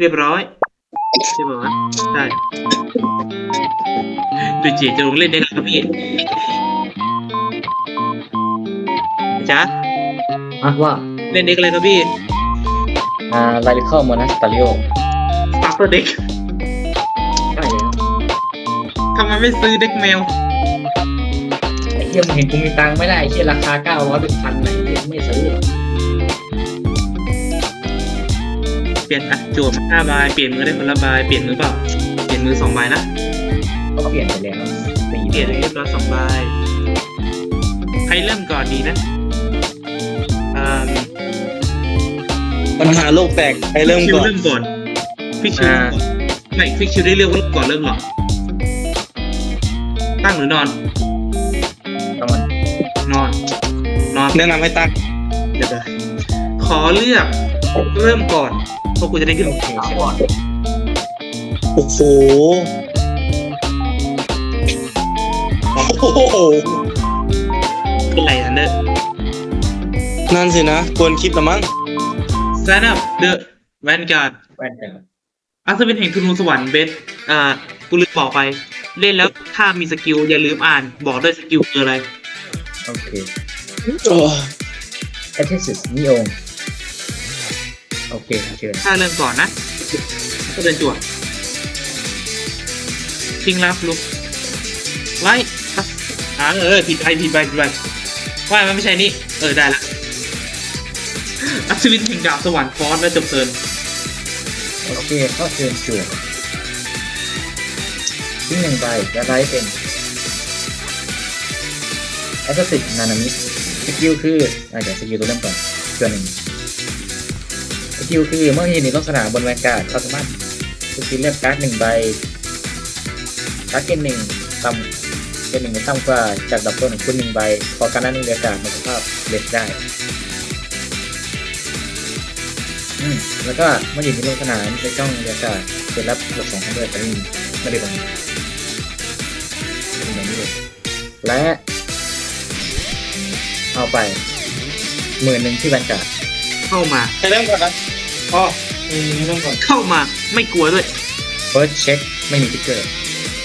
เรียบร้อยใช่ป่าวะใช่ดูจีจะลงเล่นได้แล้วครับพี่จ๊ะอะว่าเล่นเด็กอะไรครับพี่อ่าไลลิคอลโมนัสตาริโอสตาร์เตอร์เด็กใช่แล้วทำไมไม่ซื้อเด็กแมวไอ้เหี้ยมึงเห็นกูมีตังค์ไม่ได้ไอ้เหี้ยราคาเก้าร้อยเป็นพันไหนเหี้ยไม่ซื้อ เปลี่ยนอะจั่วมาห้าใบเปลี่ยนมือได้คนละใบเปลี่ยนมือเปล่าเปลี่ยนมือสองใบนะก็เปลี่ยนไปแล้วสี่เปลี่ยนเรียบร้อยสองใบใครเริ่มก่อนดีนะอ่าปัญหาโลกแตกใครเริ่มฟิวก่อนเริ่มก่อนฟิกชิวเริ่มก่อนไม่ฟิกชิวได้เลือกว่าก่อนเริ่มหรอตั้งหรือนอนตอนนอนนอนแนะนำให้ตั้งเดี๋ยวนะขอเลือกเริ่มก่อนเพราะกูจะได้ขึ้นโอเคใช่ไหมโอ้โหโอ้โหเป็นไรอันเดอร์นั่นสินะควรคิดละมั้งแซนอัพเดอะแวนการ์ดแว่นกันอัศวินแห่งทุนสวรรค์เบสอ่ากูลืมบอกไป เล่นแล้วถ้ามีสกิล อย่าลืมอ่าน บอกด้วยสกิลคืออะไร โอเค โอ้แอทเทสิสนิโอ โอเคเชิญถ้าเริ่มก่อนนะ ก็เดินจั่วทิ้งรับลุกไล่อ่าเออผิดไปผิดไปผิดไปว่ามันไม่ใช่นี่เออได้ละอัศวินแห่งดาบสวรรค์ฟอสและจบเทิร์นโอเคก็เชิญจั่วทิ้งหนึ่งใบและไลท์เป็นแอทเทสิสนานามิสกิลคืออะเดี๋ยวสกิลตัวเริ่มก่อนตัวหนึ่ง สกิลคือเมื่อเห็นในลักษณะบนแวนการ์ดเขาสามารถสกิลเลือกการ์ดหนึ่งใบการ์ดเกณฑ์หนึ่งต่ำเกณฑ์หนึ่งหรือต่ำกว่าจากดับเบิลของคุณหนึ่งใบพอการนั้นหนึ่งเรียกการในสภาพเล็กได้แล้วก็เมื่ออยู่ในโลกสนามในช่องเรียกการเป็นรับบวกสองพันด้วยแต่ไม่มีไม่ได้บังเป็นอย่างนี้เลยและเอาไปหมื่นหนึ่งที่แวนการ์ดเข้ามาใครเริ่มก่อนนะ ออืมเริ่มก่อนเข้ามาไม่กลัวด้วยเฟิร์สเช็คไม่มีติ๊กเกอร์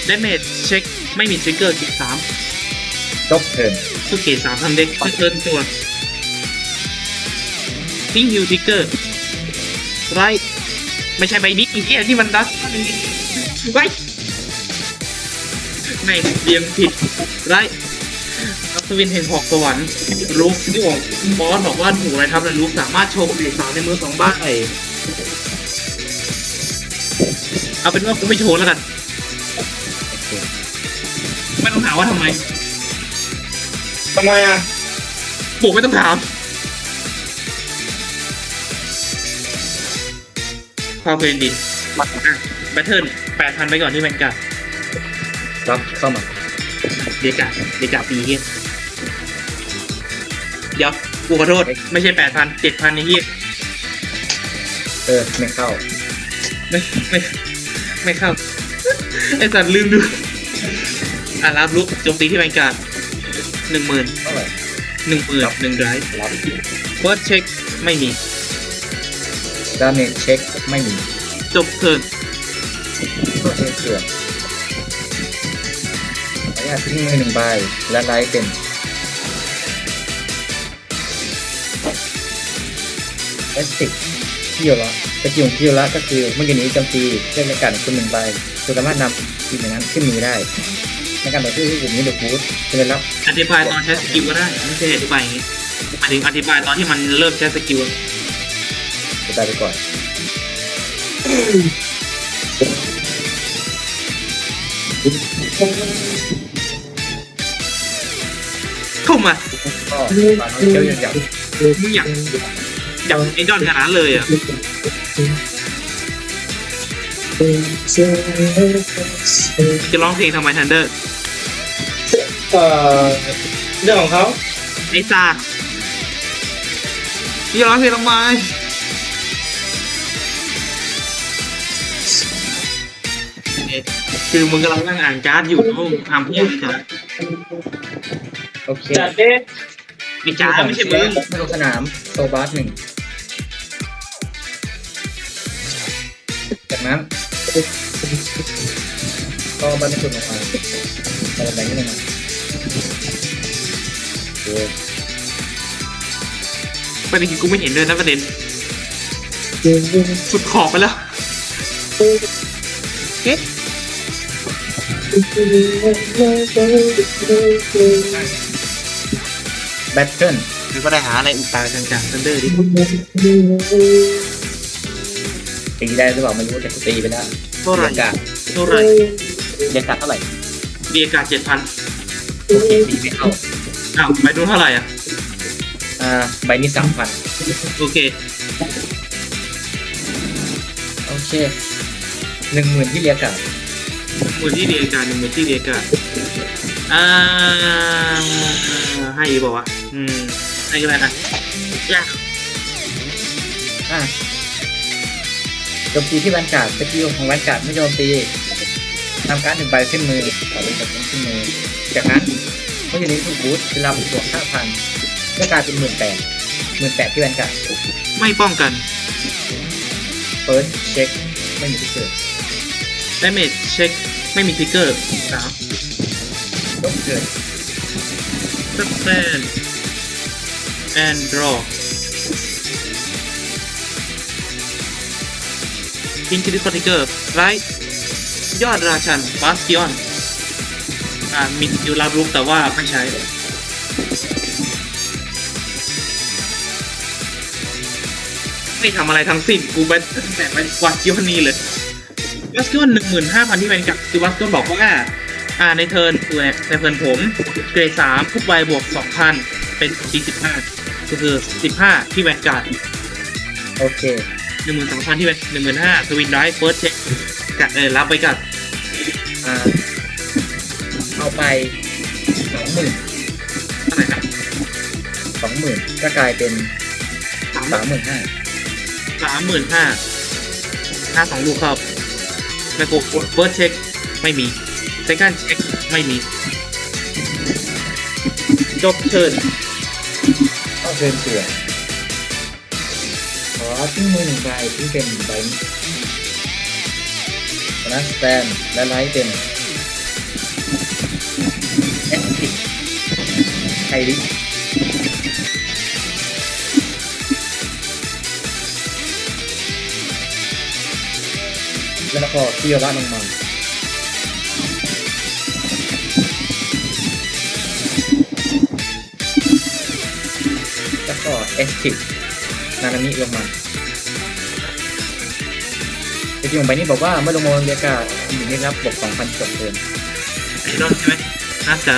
ดเมจเช็คไม่มีทริกเกอร์กิสามจบเทิร์นทุกเกตสามทำเด็กเทิร์นตัวทิ้งฮิวทริกเกอร์ไรไม่ใช่ใบนี้อีกที่ที่มันดัสไรไม่เรียงผิดไร อัศวินแห่งหอกสวรรค์ลูกที่บอกบอสบอกว่าถูกอะไรทับแล้วลูกสามารถโชว์เอกสารในมือสองใบเอาเป็นว่ากูไม่โชว์แล้วกันโอเคไม่ต้องถามว่าทำไมทำไมอะบอกไม่ต้องถามพาวเพลนดินแบทเทิลแปดพันไปก่อนที่แมนการ์ดรับเข้ามาเดียกาเดียกาปีเฮีย เดี๋ยว กูขอโทษ ไม่ใช่แปดพันเจ็ดพันไอ้เฮียเออไม่เข้า ไม่ไม่ไม่เข้า ไอสัตว์ลืมดู อะรับลุกโจมตีที่แมนการ์ดหนึ่งหมื่นเท่าไหร่หนึ่งหมื่นหนึ่งไรรับเฟิร์สเช็คไม่มีดาเมจเช็คไม่มีจบเทิร์นก็เชิญเถื่อนระยะทิ้งมือหนึ่งใบและไลท์เป็น เอสติกคิโยละสกิลของคิโยละก็คือเมื่อกี้นี้โจมตีเลือกในการของคุณหนึ่งใบคุณสามารถนำสิ่งอย่างนั้นขึ้นมือได้ ในการต่อสู้ที่กลุ่มนี้เดอะบูธจะได้รับอธิบายตอนใช้สกิลก็ได้ไม่ใช่อธิบายอย่างนี้หมายถึงอธิบายตอนที่มันเริ่มใช้สกิลจะตายไปก่อนเข้ามาก็ปาน้อยเคี้ยวยังจับมึงอยาก อยากไอดอลขนาดนั้นเลยอะจะร้องเพลงทำไมทันเดอร์เอ่อเรื่องของเขาไอซาดจะร้องเพลงทำไมเอ๊ะคือมึงกำลังนั่งอ่านการ์ดอยู่นะมึงทำเพี้ยอะไรจ้ะโอเคจัดเด้ไอจ้าไม่ใช่มึงไม่ลงสนามโซบาสหนึ่ง จากนั้นก็บันทึกออกมาบันทึกนี้ลงมาโอเคประเด็นคือกูไม่เห็นด้วยนะประเด็นสุดขอบไปแล้วแบทเทิลมันก็ได้หาอะไรอุปตาจังจากซันเดอร์ดิ ตีได้หรือเปล่าไม่รู้แต่กูตีไปแล้วเท่าไหร่เรียกการเท่าไหร่เรียกการเท่าไหร่เดียกาเจ็ดพันโอเคตีไม่เข้าอ้าวไปดูเท่าไหร่อะอ่าใบนี้สามพันโอเคโอเคหนึ่งหมื่นที่เรียกการหมือที่เดียกาหนึ่งหมือที่เดียกาอ่าให้อีกบอกว่าอืมให้ก็ได้นะยากอะโจมตีที่แวนการ์ดสกิลของแวนการ์ดไม่โจมตีทำการดหนึ่งใบขึ้นมือขอเป็นแบบนี้ขึ้นมือ จากนั้นเมื่ออยู่นี้ถูกบูทเวลาบวกห้าพันก็กลายเป็นหมื่นแปดหมื่นแปดที่แวนการ์ดไม่ป้องกันเฟิร์สเช็คไม่มีที่เกิด damage เช็คไม่มีทริกเกอร์สามต้องเกิด suspend and draw กิน คิดิคอติเกอร์ไรยอดราชันบาสกิออนอ่ามีสกิลรับรุกแต่ว่าไม่ใช้ไม่ทำอะไรทั้งสิ้นกูไปแต่ไปวัดกิอนนี่เลยวัดกิอนหนึ่งหมื่นห้าพันที่แวนกับคือวัดกิอนบอกว่า อ่าในเทิร์นคือในเทิร์นผมเกรดสามทุกใบบวกสองพันเป็นสี่สิบห้าก็คือสิบห้าที่แวนการ์ดโอเค หนึ่งหมื่นสองพันที่แวนหนึ่งหมื่นห้าทวินไรเฟิร์สเช็คกัดเลยรับไปกัดอ่าเอาไปสองหมื่นเท่าไหร่นะสองหมื่นก็กลายเป็นสามสามหมื่นห้าสามหมื่นห้าห้าสองลูกครับแมโกเฟิร์สเช็คไม่มีเซคันเช็คไม่มี จบเชิญต้องเชิญเสือขอ ทิ้งมือหนึ่งใบที่เป็นใบนะสแตนและไลท์เป็นแอคทีฟไคริแล้วก็ที่ยอร่าลงมาแล้วก็เอสตินานามิลงมา จริงๆของใบนี้บอกว่าเมื่อลงมาบนบรรยากาศอยู่ได้รับบวก2,000จบเทินไอดอนใช่ไหมนะจ๋า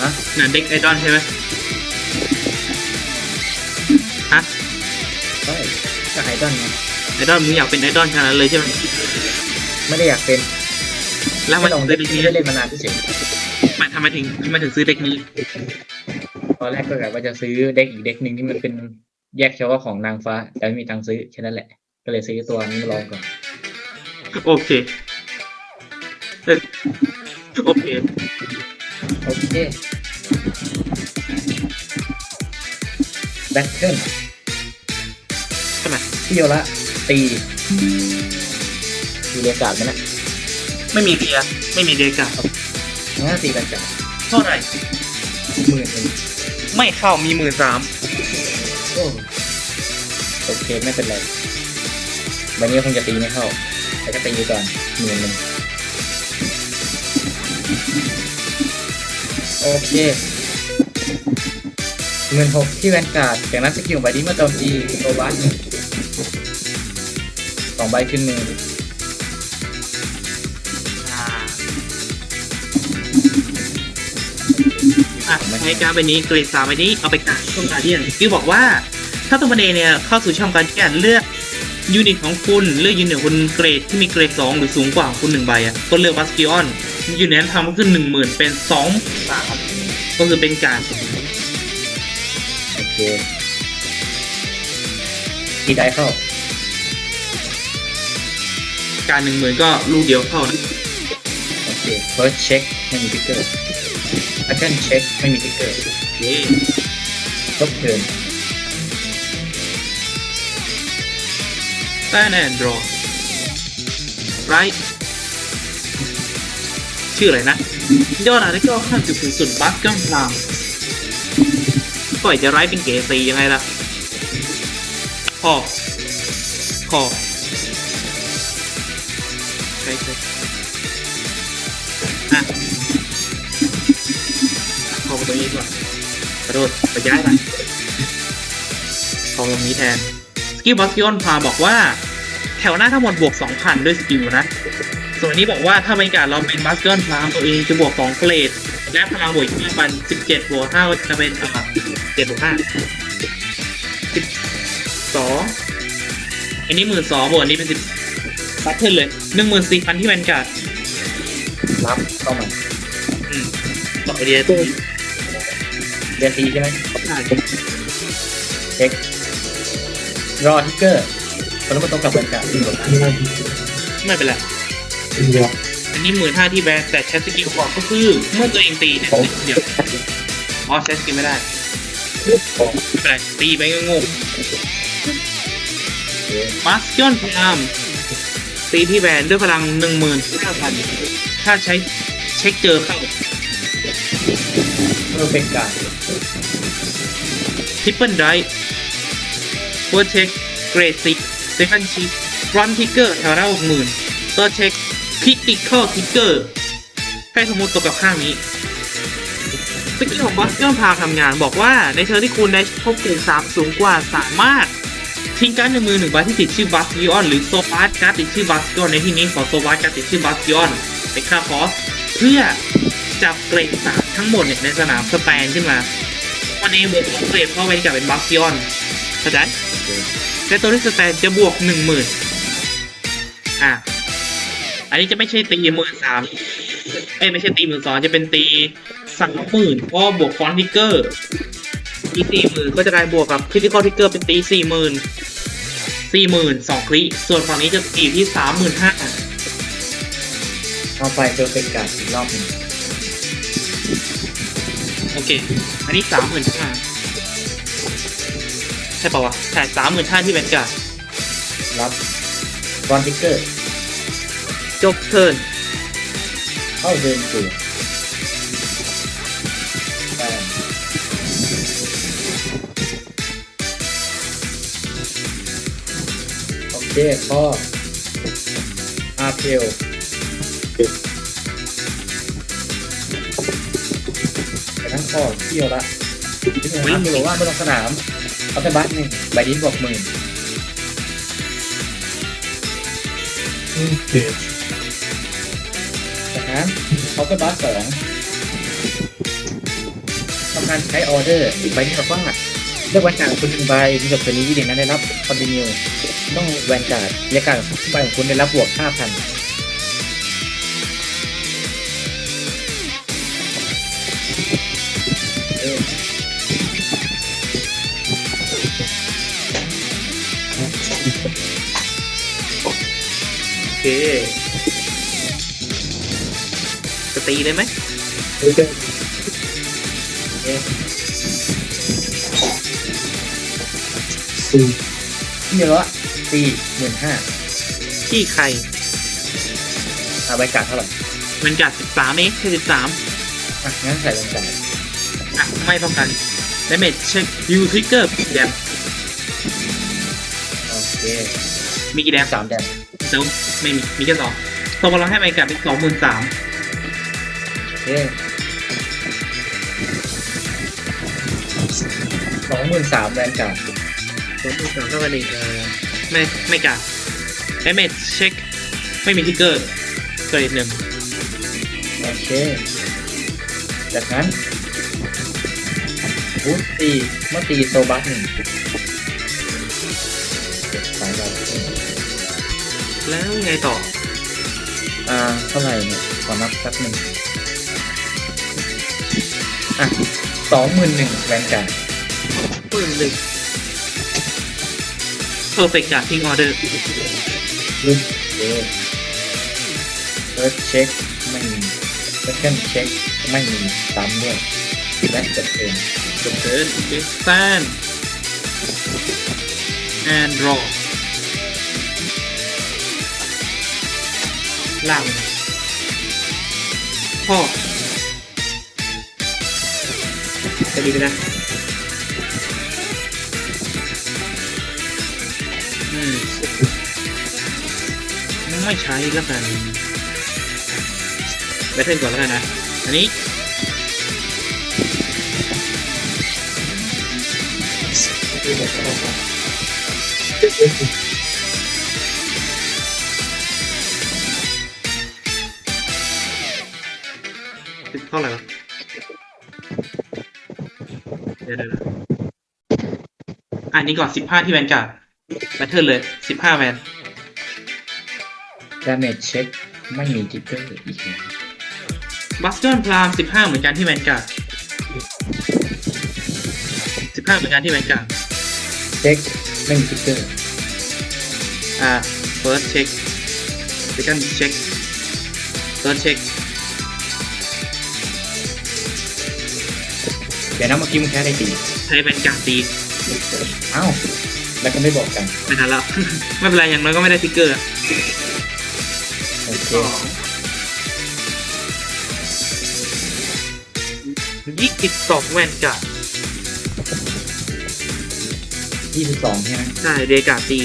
ฮะหนันเด็กไอดอนใช่ไหมฮะใช่ก็ไอดอนไงไอดอนมึงอยากเป็นไอดอนขนาดนั้นเลยใช่ไหมไม่ได้อยากเป็นแล้วไม่มันลองซื้เด็อกเด็กนี้นี้ได้เล่นมานานที่สุดมันทำไมถึงทำไมถึงซื้อเด็กนี้ ตอนแรกก็กะว่าจะซื้อเด็กอีกเด็กหนึ่งที่มันเป็นแยกเฉพาะของนางฟ้า แต่ไม่มีตังค์ซื้อแค่นั้นแหละ ก็เลยซื้อตัวนี้มาลองก่อน โอเคเออโอเค โอเคแบทเทิลใช่ไหมพี่โยละตีมีเรียกการ์ดไหมนะไม่มีเบียร์ไม่มีเดกางั้นตีกันจับเท่าไหร่ หมื่นหนึ่งไม่เข้ามีหมื่นสามโอ้โอเคไม่เป็นไรวันนี้คงจะตีไม่เข้า แต่ก็ตีก่อนหมื่นหนึ่งโอเคเงินหกที่แวนการ์ดจากนั้นสกิลใบนี้เมื่อโจมตีโซวัสสองใบขึ้นมืออ่าอะในการใบนี้เกรดสามใบนี้เอาไปกาดช่องการเดียนคิวบอกว่า ถ้าตัวประเดเนี่ยเข้าสู่ช่องการเดียนเลือก ยูนิตของคุณเลือกยูนิตของคุณเกรดที่มีเกรดสองหรือสูงกว่าของคุณหนึ่งใบอะก็เลือกบัสกิออนยูนิตนั้นทำขึ้นหนึ่งหมื่นเป็นสองสามก็คือเป็นการโอเคตีได้เข้า การหนึ่งหมื่นก็ลูกเดียวเข้านะโอเค first check ไม่มีทิกเกอร์ second check ไม่มีทิกเกอร์เย้ลบเทิร์น แต้แอนดรอไรชื่ออะไรนะ ยอดอะไรก็ข้าจุดสูงสุดบัสกัมพลามปล่อยจะไร้เป็นเกซียังไงล่ะพอพอใช่ใช่อะพอตรงนี้ก่อนกระโดดไปย้ายไปพอตรงนี้แทน กิลบัสกิออนพาบอกว่า แถวหน้าทั้งหมดบวก 2,000 ด้วยสกิลนะ ส่วนนี้บอกว่าถ้าบรรยากาศเราเป็นบัสกิออนพาตัวเองจะบวก2เกรดและพลังบวกอีก5,000 17บวก5ก็จะเป็นอ่า7บวก5 12อันนี้12บวกอันนี้เป็น10บัตเทิลเลย14,000ที่แวนการ์ดรับเข้ามาอืมต่อไปเดียวตัวเรียนทีใช่ไหมใช่เช็ค รอทิกเกอร์คนละมาตรงกับแวนการ์ดที่หมดนะไม่เป็นไรอันนี้หมื่นห้าที่แบนแต่ใช้สกิลบอกก็คือเมื่อตัวเองตีเนี่ยเดี๋ยวอ๋อใช้สกิลไม่ได้ไม่เป็นไรตีไปก็งงโอเคมาสยอนพรามตีที่แบนด้วยพลังหนึ่งหมื่นห้าพันถ้าใช้เช็คเจอเข้าเพอร์เฟกต์การ์ดทริปเปิลไดร์ เวิร์เช็คเกรดซิกเซคันชีรันทิกเกอร์แถวหน้าหกหมื่นตอร์เช็คคริติคอลทิกเกอร์ใกล้สมมติตกกับข้างนี้สกิลของบัสเกิลพาทำงานบอกว่าในเทอร์นที่คุณได้พบเกรดสามสูงกว่าสามารถทิ้งการ์ดในมือหนึ่งใบที่ติดชื่อบัสกิออนหรือโซบาร์การ์ดติดชื่อบัสกิออนในที่นี้ขอโซบาร์การ์ดติดชื่อบัสกิออนเป็นค่าคอสเพื่อจับเกรดสามทั้งหมดเนี่ยในสนามสแตนขึ้นมาวันนี้บวกของเกรดเพราะเป็นกับเป็นบัสกิออนเข้าใจ และตัวที่สแตนจะบวกหนึ่งหมื่นอะ อันนี้จะไม่ใช่ตีหมื่นสามเอ้ยไม่ใช่ตีหมื่นสองจะเป็นตีสามหมื่นเพราะบวกฟอนต์ทิกเกอร์ตีสี่หมื่นก็จะได้บวกกับคริติคอลทิกเกอร์เป็นตีสี่หมื่นสี่หมื่นสองคลิส่วนฝั่งนี้จะตีที่สามหมื่นห้าเอาไปเพอร์เฟกต์การ์ดอีกรอบหนึ่งโอเค อันนี้สามหมื่นห้าใช่ป่าวะใช่สามหมื่นห้าที่แวนการ์ดรับรอนทิกเกอร์จบเทิร์นเข้าเดินสู่แต้มโอเคข้ออาเพลแต่ทั้งข้อเที่ยวละที่หนึ่งอาเพลบอกว่าบนสนาม เอาไปบัสหนึ่งใบนี้บอกหมื่นจากนั้นเขาก็บัสสองทำการใช้ออเดอร์ใบนี้บอกว่าเลือกแวนการ์ดคุณหนึ่งใบมีกับตัวนี้เด่นนั้นได้รับคอนติเนียต้องแวนการ์ดเรียกการ์ดใบของคุณได้รับบวกห้าพัน จะตีเลยไหมที่เหลือสี่หมื่นห้าที่ใครเอาใบการ์ดเท่าไหร่แวนการ์ดสิบสามเองแค่สิบสามอะงั้นใส่แวนการ์ดอะไม่ป้องกันดาเมจเช็คยูทริกเกอร์แดมโอเค มีกี่แดมสามแดม เดี๋ยวไม่มี มีแค่สองตัวเราให้แวนการ์ดเป็นสองหมื่นสามโอเคสองหมื่นสามแวนการ์ดสองหมื่นสามเท่ากันเองเออไม่ ไม่การ์ดดาเมจเช็ค ไม่มีทริกเกอร์เกรดหนึ่งโอเค จากนั้นบูสตีเมื่อตีโซบัสหนึ่ง แล้วไงต่อ อ่าเท่าไหร่เนี่ยขอนับสักหนึ่งอะสองหมื่นหนึ่งแวนการ์ดหมื่นหนึ่งเพอร์เฟกต์จากทิ้งออเดอร์โอเคเฟิร์สเช็คไม่มีเซคันเช็คไม่มีซ้ำด้วยและจบเองจบเทิร์นเบสแซนแอนด์รอ ล่างพ่อจะดีไปนะอืมไม่ใช้แล้วกันแบทเทิลก่อนแล้วกันนะ อันนี้เท่าไหร่วะเดี๋ยวเดี๋ยวเดี๋ยวอันนี้ก่อนสิบห้าที่แวนการ์ดแบทเทิลเลยสิบห้าแวน ดาเมจเช็คไม่มีทิกเกอร์อีกแล้วบัสเตอร์พรามสิบห้าเหมือนกันที่แวนการ์ดสิบห้าเหมือนกันที่แวนการ์ดเช็คไม่มีทิกเกอร์อ่า first check second check third check เดี๋ยวนะเมื่อกี้มึงแค่ได้ตีใช้แวนการ์ดตีเอ้าแล้วก็ไม่บอกกันไม่ทันแล้ว ไม่เป็นไรอย่างน้อยก็ไม่ได้ทิกเกอร์อะโอเคยี่สิบสองแวนการ์ดยี่สิบสองใช่ไหมใช่เดการ์ดตี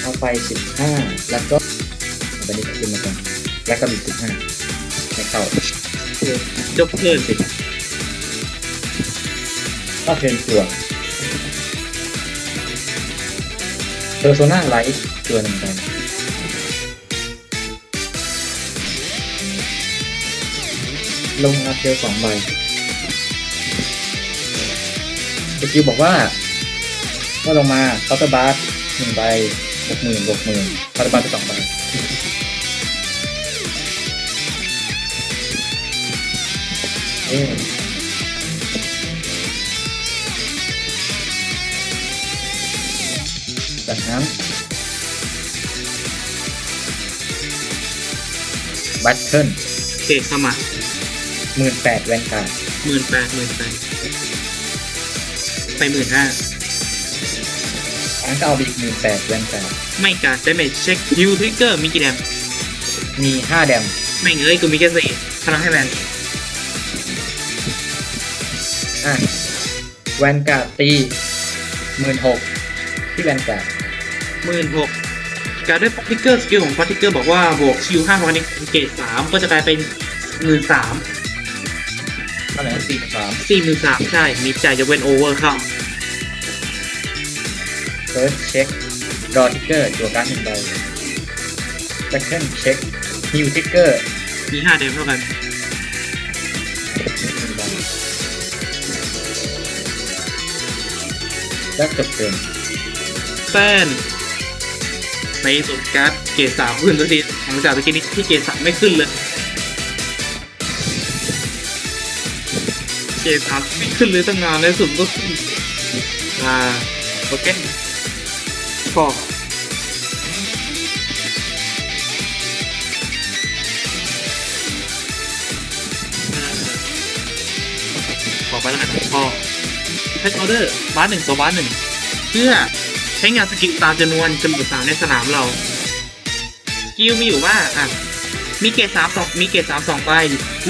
เอาไปสิบห้าแล้วก็เอาไปนี่ขึ้นมาก่อนแล้วก็มีสิบห้าไม่เข้าือจบเทิร์นสิบก็เทิร์นตัวเพอร์โซนาไลท์ตัวหนึ่งไปลงอาเซลสองใบสกิลบอกว่าเมื่อลงมาคาน์ตอร์บาร์หนึ่งใบบวกหมื่นบวกหมื่นคาน์ตอร์บาร์ไปสองใบ จากนั้นบัตเทิลเกตเข้ามาหมื่นแปดแวนการ์ดหมื่นแปดหมื่นแปดไปหมื่นห้าอันก็เอาไปอีกหมื่นแปดแวนการ์ดไม่การ์ดดาเมจเช็คฮิวทริกเกอร์มีกี่แดมมีห้าแดมไม่งเอ้ยกูมีแค่สี่พลังให้แวน อะแวนการ์ดตีหมื่นหกที่แวนการ์ดหมื่นหกการด้วยพาร์ติเกอร์สกิลของพาร์ติเกอร์บอกว่าบวกคิวห้าพันเกตสามก็จะกลายเป็นหมื่นสามเท่าไหร่นะสี่สามสี่หมื่นสามใช่ มีจ่ายยกเว้นโอเวอร์เข้าเฟิร์สเช็ครอทิกเกอร์ตัวการดหนึ่งใบเซคันด์เช็คฮิวทิกเกอร์มีห้าแดมเท่ากัน แล้วจบเทิร์นแป้นในสุดการ์ดเกตสามขึ้นสักทีหลังจากตะกี้นี้ที่เกตสามไม่ขึ้นเลย เกตสามไม่ขึ้นเลยตั้งนานในสุดก็ขึ้นอ่าโอเคพอขอไปแล้วกันพอ เทคออเดอร์บ้านหนึ่งตัวบ้านหนึ่งเพื่อใช้งานสกิลตามจำนวนจำนวนสามในสนามเราสกิลมีอยู่ว่าอะมีเกรดสามสองมีเกรดสามสองใบ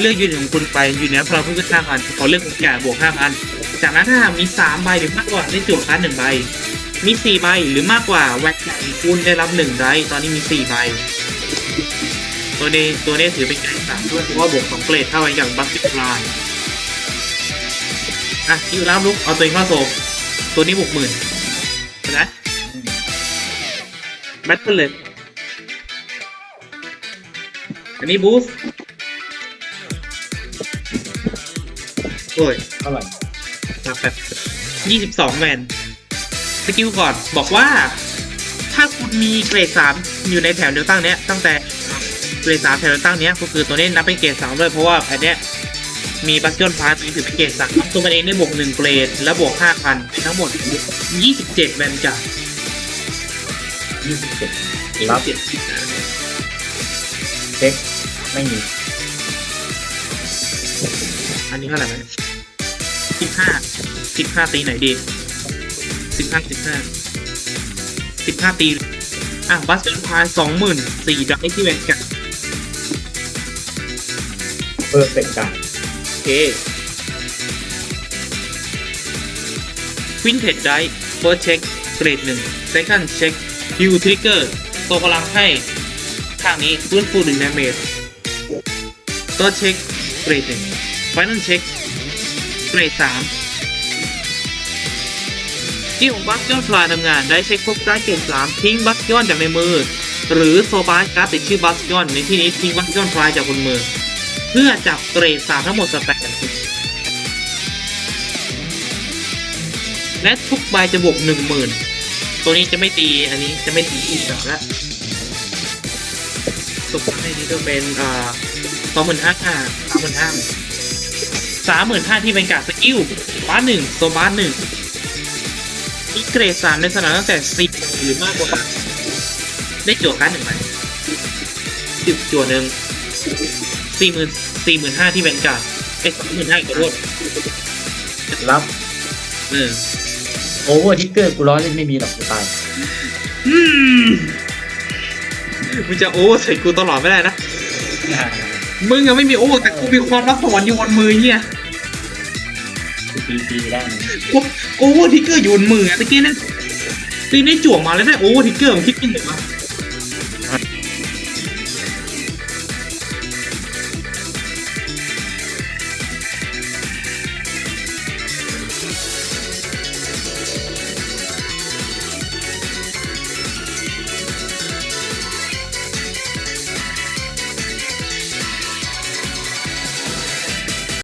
เลือกยืนของคุณไปอยู่เหนือพลังเพิ่มขึ้นห้าพันขอเลือกแก่บวกห้าพันจากนั้นถ้ามีสามใบหรือมากกว่าได้จั่วคัสหนึ่งใบ มีสี่ใบหรือมากกว่าแวกใหญ่คุณได้รับหนึ่งไรตอนนี้มีสี่ใบตัวนี้ตัวนี้ถือเป็นเกรดสามด้วยเพราะว่าบวกสองเกรดเท่ากันอย่างบัสติฟลาย อะคิวรับลุกเอาตัวเองเข้าโซมตัวนี้บวกหมื่นเห็นไหมแบทเทิลเลย อันนี้บูสต์โอ้ยเท่าไหร่นับแบบยี่สิบสองแวนสกิลก่อนบอกว่า ถ้าคุณมีเกรดสามอยู่ในแถวเดียวตั้งเนี้ยตั้งแต่เกรดสามแถวเดียวตั้งเนี้ยก็คือตัวนี้นับเป็นเกรดสามด้วยเพราะว่าอันเนี้ย มีบัสเกิลพาร์ตถือเป็นเกรดสามตัวมันเองได้บวกหนึ่งเกรด แล้วบวกห้าพันทั้งหมดยี่สิบเจ็ดแวนจ้ะยี่สิบเจ็ดยี่รัสิบบเจ็ดเช็คไม่มี อันนี้เท่าไหร่ไหมสิบห้าสิบห้าตีไหนดีสิบห้าสิบห้าสิบห้าตี อะบัสเกิลพายสองหมื่นสี่ดับที่แวนการ์ดเพอร์เฟกต์การโเควินเทจไดเฟิร์สเช็คเกรดหนึ่งเซคันด์เช็คฮิวทริกเกอร์ตัวพลังให้ข้างนี้ฟื้นฟูหนึ่งดาเมจตัวเช็คเกรดหนึ่งไฟนอลเช็คเกรดสามที่ของบัคย้อนฟลายทำงานได้เช็คพบการเกรดสามทิ้งบัคย้อนจากในมือ หรือโซบาสการ์ดติดชื่อบัคย้อนในที่นี้ทิ้งบัคย้อนฟลายจากบนมือ พื่อจับเกรดสามทั้งหมดสแตนและทุกใบจะบวกหนึ่งหมื่นตัวนี้จะไม่ตีอันนี้จะไม่ตีอีกแล้วละตัวนี้ก็เป็นอ่าสองหมื่นห้าสามหมื่นห้าสามหมื่นห้าที่เป็นการสกิลบ้านหนึ่งโซบ้านหนึ่งมีเกรดสามในสนามตั้งแต่สิบหรือมากกว่าได้จั่วการหนึ่งใบสิบจั่วหนึ่ง สี่หมื่นสี่หมื่นห้าที่แวนการ์ดไอ้สองหมื่นห้าขอโทษรับเออโอเวอร์ทิกเกอร์กูร้อนเล่นไม่มีหรอกกูตายอืมมึงจะโอ้ใส่กูตลอดไม่ได้นะ มึงยังไม่มีโอ้แต่กูมีความรักสวรรค์อยู่บนมือเนี่ยกูตีตีได้นะกูโอ้ทิกเกอร์อยู่บนมืออะตะกี้นั่นตีได้จั่วมาแล้วได้โอ้ทิกเกอร์มันคิดยังไงวะ